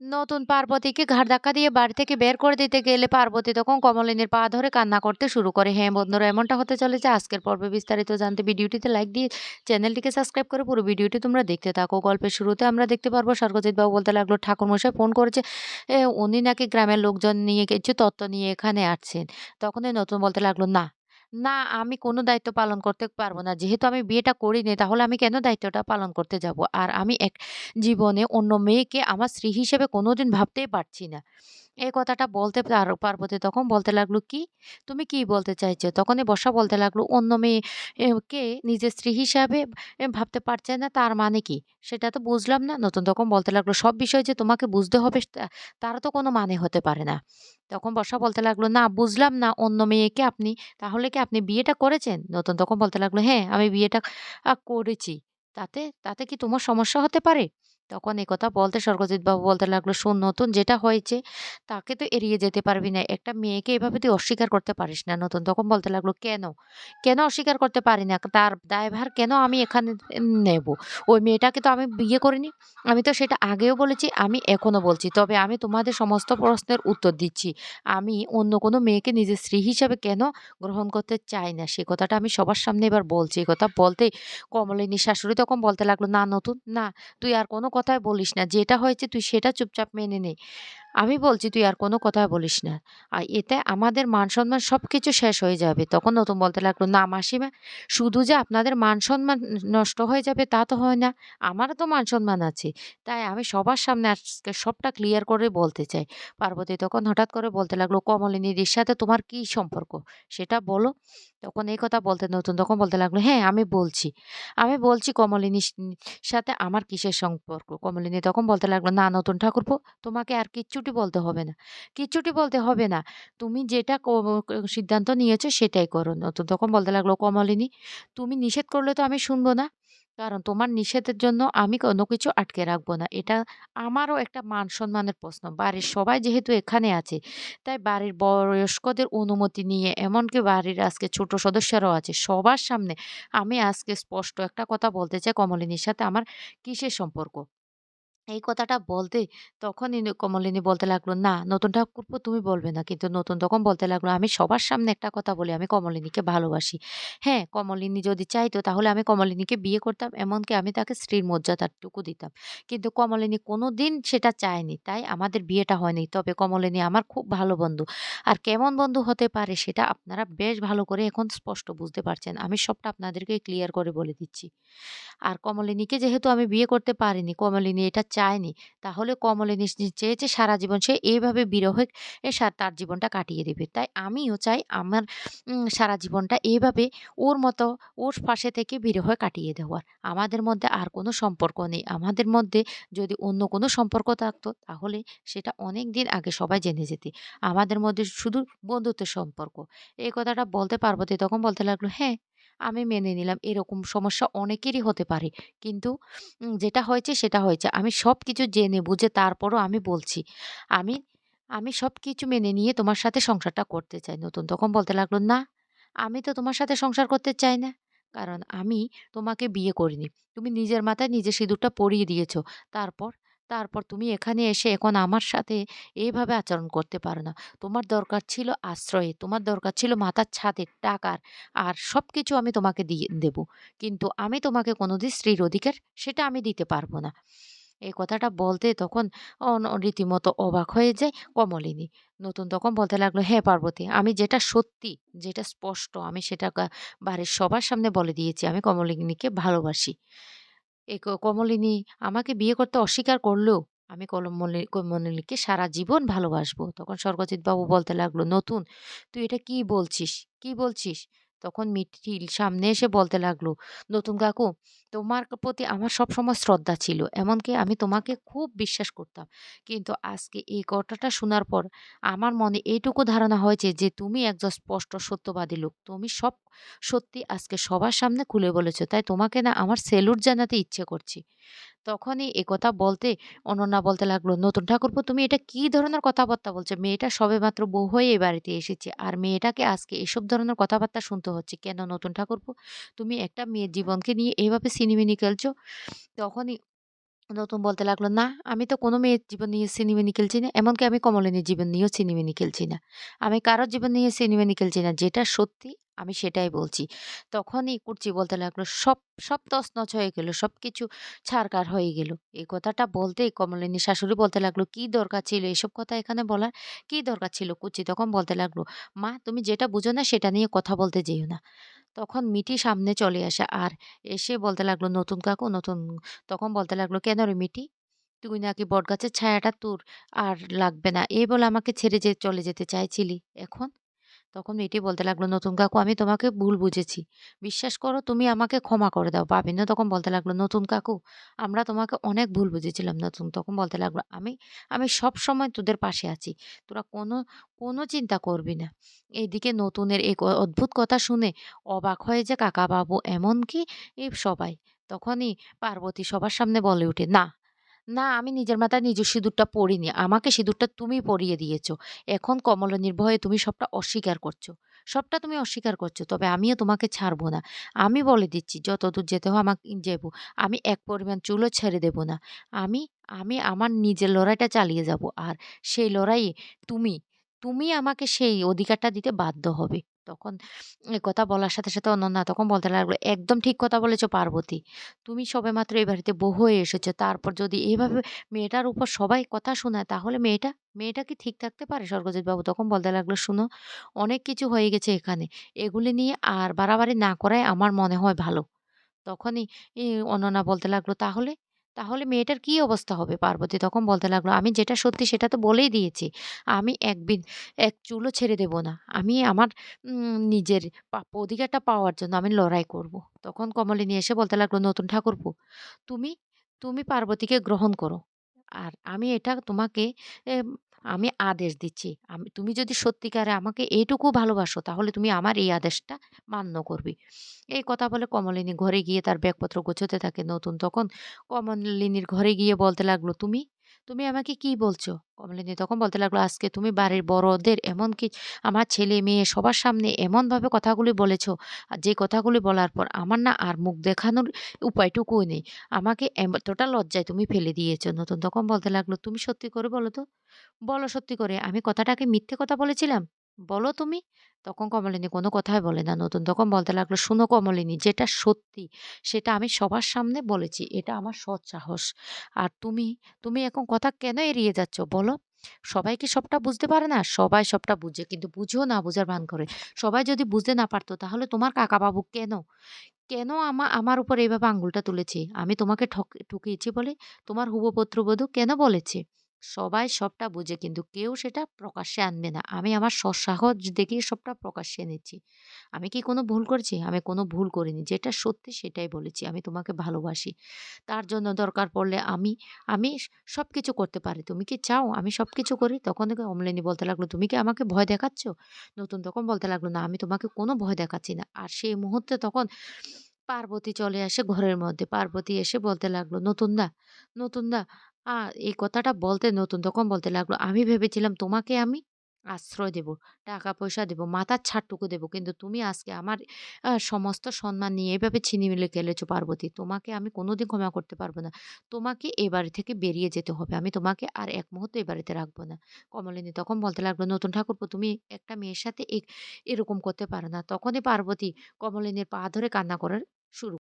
নতুন পার্বতীকে ঘাড় ধাক্কা দিয়ে বাড়ি থেকে বের করে দিতে গেলে পার্বতী তখন কমলিনীর পা ধরে কান্না করতে শুরু করে। হ্যাঁ বন্ধুরা, এমনটা হতে চলেছে। আজকের পর্বে বিস্তারিত জানতে ভিডিওটিতে লাইক দিয়ে চ্যানেলটিকে সাবস্ক্রাইব করে পুরো ভিডিওটি তোমরা দেখতে থাকো। গল্পের শুরুতে আমরা দেখতে পারব, স্বর্গজিৎ বাবু বলতে লাগল, ঠাকুরমশাই ফোন করেছে উনি নাকি গ্রামের লোকজন নিয়ে কিছু তত্ত্ব নিয়ে এখানে আসছেন। তখনই নতুন বলতে লাগল, না না, আমি কোনো দায়িত্ব পালন করতে পারব না যেহেতু আমি বিয়েটা করিনি, তাহলে আমি কেন দায়িত্বটা পালন করতে যাব আর আমি এক জীবনে অন্য মেয়েকে আমার স্ত্রী হিসেবে কোনোদিন ভাবতেই পারছি না। এই কথাটা বলতে পার পার্বতী তখন বলতে লাগল, "কি? তুমি কি বলতে চাইছো?" তখনই বর্ষা বলতে লাগল, "অন্য মেয়েকে নিজের স্ত্রী হিসাবে ভাবতে পারছে না তার মানে কি? সেটা তো বুঝলাম না।" নতুন তখন বলতে লাগল, "সব বিষয় যে তোমাকে বুঝতে হবে তার তো কোনো মানে হতে পারে না।" তখন বর্ষা বলতে লাগল, "না বুঝলাম না অন্য মেয়েকে আপনি তাহলে কি আপনি বিয়েটা করেছেন?" নতুন তখন বলতে লাগল, "হ্যাঁ, আমি বিয়েটা করেছি।" তাতে তাতে কি তোমার সমস্যা হতে পারে? তখন একথা বলতে স্বর্গজিৎ বাবু বলতে লাগল, "শোন নতুন যেটা হয়েছে তাকে তো এড়িয়ে যেতে পারবি না। একটা মেয়েকে এভাবে তুই অস্বীকার করতে পারিস না।" নতুন তখন বলতে লাগল, "কেন? কেন অস্বীকার করতে পারি না? তার দায়ভার কেন আমি এখানে নেব? ওই মেয়েটাকে তো আমি বিয়ে করিনি। আমি তো সেটা আগেও বলেছি, আমি এখনও বলছি। তবে আমি তোমাদের সমস্ত প্রশ্নের উত্তর দিচ্ছি। আমি অন্য কোনো মেয়েকে নিজের স্ত্রী হিসাবে কেন গ্রহণ করতে চাই না, সে কথাটা আমি সবার সামনে এবার বলছি। কথা বলতে কমলিনী শাশুড়ি তখন বলতে লাগল, "না নতুন, না তুই আর কোনো কথাই বলিস না। যেটা হয়েছে তুই সেটা চুপচাপ মেনে নে। আমি বলছি তুই আর কোনো কথা বলিস না। আর এতে আমাদের মান-সম্মান সব কিছু শেষ হয়ে যাবে।" তখন নতুন বলতে লাগল, "না মাসিমা, শুধু যে আপনাদের মান-সম্মান নষ্ট হয়ে যাবে তা তো হয় না। আমারও তো মান-সম্মান আছে। তাই আমি সবার সামনে আজকে সবটা ক্লিয়ার করে বলতে চাই।" পার্বতী তখন হঠাৎ করে বলতে লাগল, "কমলিনীদির সাথে তোমার কী সম্পর্ক? সেটা বলো।" তখন এই কথা বলতে নতুন তখন বলতে লাগল, "হ্যাঁ, আমি বলছি। আমি বলছি কমলিনীর সাথে আমার কিসের সম্পর্ক?" কমলিনী তখন বলতে লাগল, "না নতুন ঠাকুরপো, তোমাকে আর কিচ্ছুটি বলতে হবে না। কিচ্ছুটি বলতে হবে না। তুমি যেটা সিদ্ধান্ত নিয়েছো সেটাই করো।" নতুন তখন বলতে লাগল, "কমলিনী, তুমি নিষেধ করলে তো আমি শুনব না। কারণ তোমার নিষেধের জন্য আমি কোনো কিছু আটকে রাখব না। এটা আমারও একটা মান-সম্মানের প্রশ্ন। বাড়ির সবাই যেহেতু এখানে আছে, তাই বাড়ির বয়স্কদের অনুমতি নিয়ে এমনকি বাড়ির আজকে ছোট সদস্যরাও আছে। সবার সামনে আমি আজকে স্পষ্ট একটা কথা বলতে চাই কমলিনীর সাথে আমার কিসের সম্পর্ক? এই কথাটা বলতে তখনই কমলিনী বলতে লাগল, "না, নতুন ঠাকুরপো তুমি বলবে না।" কিন্তু নতুন তখন বলতে লাগল, "আমি সবার সামনে একটা কথা বলি, আমি কমলিনীকে ভালোবাসি। হ্যাঁ, কমলিনী যদি চাইতো তাহলে আমি কমলিনীকে বিয়ে করতাম। এমনকি আমি তাকে স্ত্রীর মর্যাদাটুকু দিতাম। কিন্তু কমলিনী কোনোদিন সেটা চায়নি। তাই আমাদের বিয়েটা হয়নি। তবে কমলিনী আমার খুব ভালো বন্ধু। আর কেমন বন্ধু হতে পারে সেটা আপনারা বেশ ভালো করে এখন স্পষ্ট বুঝতে পারছেন। আমি সবটা আপনাদেরকে ক্লিয়ার করে বলে দিচ্ছি। আর কমলিনীকে যেহেতু আমি বিয়ে করতে পারিনি, কমলিনী এটা চায়নি। তাহলে কমলিনী চেয়েছে সারা জীবন সে এইভাবে বিরহে তার জীবনটা কাটিয়ে দেবে। তাই আমিও চাই আমার সারা জীবনটা এভাবে ওর মতো ওর পাশে থেকে বিরহে কাটিয়ে দেওয়ার। আমাদের মধ্যে আর কোনো সম্পর্ক নেই। আমাদের মধ্যে যদি অন্য কোনো সম্পর্ক থাকতো তাহলে সেটা অনেক দিন আগে সবাই জেনে যেতে। আমাদের মধ্যে শুধু বন্ধুত্বের সম্পর্ক। এই কথাটা বলতে পার্বতী তখন বলতে লাগল, "হ্যাঁ, আমি মেনে নিলাম এরকম সমস্যা অনেকেরই হতে পারে। কিন্তু যেটা হয়েছে সেটা হয়েছে। আমি সব কিছু জেনে বুঝে তারপরও আমি বলছি। আমি আমি সব কিছু মেনে নিয়ে তোমার সাথে সংসারটা করতে চাই। নতুন তখন বলতে লাগল, "না, আমি তো তোমার সাথে সংসার করতে চাই না। কারণ আমি তোমাকে বিয়ে করিনি। তুমি নিজের মাথায় নিজের সিঁদুরটা পরিয়ে দিয়েছ। তারপর? তারপর তুমি এখানে এসে এখন আমার সাথে এইভাবে আচরণ করতে পারো না। তোমার দরকার ছিল আশ্রয়ে তোমার দরকার ছিল মাথার ছাদের, টাকার। আর সব কিছু আমি তোমাকে দিয়ে দেব। কিন্তু আমি তোমাকে কোনোদিন স্ত্রীর অধিকার সেটা আমি দিতে পারব না।" এই কথাটা বলতে তখন রীতিমতো অবাক হয়ে যায় কমলিনী। নতুন তখন বলতে লাগল, "হ্যাঁ পার্বতী, আমি যেটা সত্যি, যেটা স্পষ্ট আমি সেটা বাড়ির সবার সামনে বলে দিয়েছি। আমি কমলিনীকে ভালোবাসি। এই কমলিনী আমাকে বিয়ে করতে অস্বীকার করলেও আমি কমলিনীকে সারা জীবন ভালোবাসবো।" তখন স্বর্গজিৎ বাবু বলতে লাগল, "নতুন, তুই এটা কি বলছিস? কি বলছিস?" তখন মিঠিল সামনে এসে বলতে লাগল, "নতুন কাকু, তোমার প্রতি আমার সবসময় শ্রদ্ধা ছিল। এমনকি আমি তোমাকে খুব বিশ্বাস করতাম। কিন্তু আজকে এই কথাটা শোনার পর আমার মনে এইটুকু ধারণা হয়েছে যে তুমি একজন স্পষ্ট সত্যবাদী লোক। তুমি সব সত্যি আজকে সবার সামনে খুলে বলেছ তাই তোমাকে না আমার সেলুট জানাতে ইচ্ছে করছে।" তখনই একথা বলতে অনন্যা বলতে লাগল, "নতুন ঠাকুরপো তুমি এটা কি ধরনের কথাবার্তা বলছো? মেয়েটা সবেমাত্র বউ হয়ে এ বাড়িতে এসেছে। আর মেয়েটাকে আজকে এসব ধরনের কথাবার্তা শুনতে হচ্ছে। কেন নতুন ঠাকুরপো? তুমি একটা মেয়ের জীবনকে নিয়ে এভাবে ছিনিমিনি খেলছো?" তখনই নতুন বলতে লাগল, "না, আমি তো কোনো মেয়ের জীবন নিয়ে ছিনিমিনি খেলছি না। এমনকি আমি কমলিনীর জীবন নিয়েও ছিনিমিনি খেলছি না। আমি কারোর জীবন নিয়ে ছিনিমিনি খেলছি না। যেটা সত্যি আমি সেটাই বলছি।" তখনই কুর্চি বলতে লাগল, "সব, সব তছনছ হয়ে গেল। সবকিছু ছাড়কার হয়ে গেল।" এই কথাটা বলতেই কমলিনী শাশুড়ি বলতে লাগল, "কি দরকার ছিল এসব কথা এখানে বলার? কি দরকার ছিল?" কুচি তখন বলতে লাগল, "মা, তুমি যেটা বুঝো না সেটা নিয়ে কথা বলতে যেও না।" তখন মিটি সামনে চলে আসে আর এসে বলতে লাগল, "নতুন কাকু নতুন" তখন বলতে লাগল, "কেন রে মিটি? তুই নাকি বটগাছের ছায়াটা তোর আর লাগবে না। এই বলে আমাকে ছেড়ে যে চলে যেতে চাইছিলি। এখন?" তখন মেয়েটি বলতে লাগল, "নতুন কাকু আমি তোমাকে ভুল বুঝেছি। বিশ্বাস করো তুমি আমাকে ক্ষমা করে দাও।" বাবিনও তখন বলতে লাগল, "নতুন কাকু আমরা তোমাকে অনেক ভুল বুঝেছিলাম।" নতুন তখন বলতে লাগল, "আমি আমি সবসময় তোদের পাশে আছি। তোরা কোনো, কোনো চিন্তা করবি না।" এইদিকে নতুনের এই ক অদ্ভুত কথা শুনে অবাক হয়ে যায় কাকাবাবু এমনকি এ সবাই। তখনই পার্বতী সবার সামনে বলে উঠে "না, না আমি নিজের মাথায় নিজের সিঁদুরটা পড়িনি। আমাকে সিঁদুরটা তুমি পরিয়ে দিয়েছ। এখন কমলিনীর ভয়ে তুমি সবটা অস্বীকার করছ। সবটা তুমি অস্বীকার করছ। তবে আমিও তোমাকে ছাড়বো না। আমি বলে দিচ্ছি যতদূর যেতে হয় আমাকে যাব। আমি এক পরিমাণ চুলও ছেড়ে দেব না। আমি, আমি আমার নিজের লড়াইটা চালিয়ে যাব। আর সেই লড়াইয়ে তুমি, তুমি আমাকে সেই অধিকারটা দিতে বাধ্য হবে।" তখন কথা বলার সাথে, সাথে অনন্যা তখন বলতে লাগল, "একদম ঠিক কথা বলেছ পার্বতী। তুমি সবেমাত্র এই বাড়িতে বউ হয়ে এসেছ। তারপর যদি এভাবে মেয়েটার উপর সবাই কথা শোনায় তাহলে মেয়েটা, মেয়েটা কি ঠিক থাকতে পারে?" স্বর্গজিৎবাবু তখন বলতে লাগল, "শুনো, অনেক কিছু হয়ে গেছে এখানে। এগুলি নিয়ে আর বাড়াবাড়ি না করাই আমার মনে হয় ভালো।" তখনই অনন্যা বলতে লাগল, "তাহলে? তাহলে মেয়েটার কি অবস্থা হবে?" পার্বতী তখন বলতে লাগল, "আমি যেটা সত্যি সেটা তো বলেই দিয়েছি। আমি একদিন এক চুলও ছেড়ে দেব না। আমি আমার নিজের অধিকারটা পাওয়ার জন্য আমি লড়াই করব।" তখন কমলে নিয়ে এসে বলতে লাগল, "নতুন ঠাকুরপু তুমি, তুমি পার্বতীকে গ্রহণ করো। আর আমি এটা তোমাকে আমি আদেশ দিচ্ছি। আমি তুমি যদি সত্যিকারে আমাকে এইটুকু ভালোবাসো তাহলে তুমি আমার এই আদেশটা মান্য করবে।" এই কথা বলে কমলিনী ঘরে গিয়ে তার ব্যাগপত্র গোছাতে থাকে। নতুন তখন কমলিনীর ঘরে গিয়ে বলতে লাগল, "তুমি, তুমি আমাকে কি বলছো?" কমলিনী তখন বলতে লাগল, "আজকে তুমি বাড়ির বড়দের এমনকি আমার ছেলে-মেয়ে সবার সামনে এমনভাবে কথাগুলি বলেছ, আর যে কথাগুলি বলার পর আমার না আর মুখ দেখানোর উপায়টুকুও নেই। আমাকে এতটা লজ্জায় তুমি ফেলে দিয়েছ নতুন তখন বলতে লাগল, "তুমি সত্যি করে বলো তো? বলো সত্যি করে। আমি কথাটাকে মিথ্যে কথা বলেছিলাম? বলো তুমি?" তখন কমলিনী কোনো কথাই বলে না। নতুন তখন বলতে লাগল, "শোনো কমলিনী, যেটা সত্যি সেটা আমি সবার সামনে বলেছি। এটা আমার সৎ সাহস। আর তুমি, তুমি এখন কথা কেন এড়িয়ে যাচ্ছ বলো? সবাই কি সবটা বুঝতে পারে না? সবাই সবটা বুঝে কিন্তু বুঝেও না বুঝার ভান করে। সবাই যদি বুঝতে না পারতো তাহলে তোমার কাকাবাবু কেন, কেন আমা আমার উপর এইভাবে আঙুলটা তুলেছে? আমি তোমাকে ঠক ঠকিয়েছি বলে? তোমার হবু পুত্রবধূ কেন বলেছে? সবাই সবটা বুঝে কিন্তু কেউ সেটা প্রকাশ্যে আনবে না। আমি আমার সৎ সাহস দেখিয়ে সবটা প্রকাশ্যে এনেছি। আমি কি কোনো ভুল করেছি? আমি কোনো ভুল করিনি। যেটা সত্যি সেটাই বলেছি। আমি তোমাকে ভালোবাসি। তার জন্য দরকার পড়লে আমি, আমি সব কিছু করতে পারি। তুমি কি চাও আমি সব কিছু করি?" তখন থেকে অমলিনী বলতে লাগল, "তুমি কি আমাকে ভয় দেখাচ্ছ?" নতুন তখন বলতে লাগল, "না, আমি তোমাকে কোনো ভয় দেখাচ্ছি না।" আর সেই মুহূর্তে তখন পার্বতী চলে আসে ঘরের মধ্যে। পার্বতী এসে বলতে লাগল, নতুন দা "নতুনদা, নতুনদা" আ এই কথাটা বলতে নতুন তখন বলতে লাগল, "আমি ভেবেছিলাম তোমাকে আমি আশ্রয় দেব, টাকা-পয়সা দেব, মাথার ছাদটুকু দেব। কিন্তু তুমি আজকে আমার সমস্ত সম্মান নিয়ে এভাবে ছিনিমিনি খেলেছো পার্বতী। তোমাকে আমি কোনোদিন ক্ষমা করতে পারব না। তোমাকে এ বাড়ি থেকে বেরিয়ে যেতে হবে। আমি তোমাকে আর এক মুহূর্ত এ বাড়িতে রাখব না।" কমলিনী তখন বলতে লাগল, "নতুন ঠাকুরপো তুমি একটা মেয়ের সাথে এরকম করতে পারো না।" তখনই পার্বতী কমলিনীর পা ধরে কান্না করার শুরু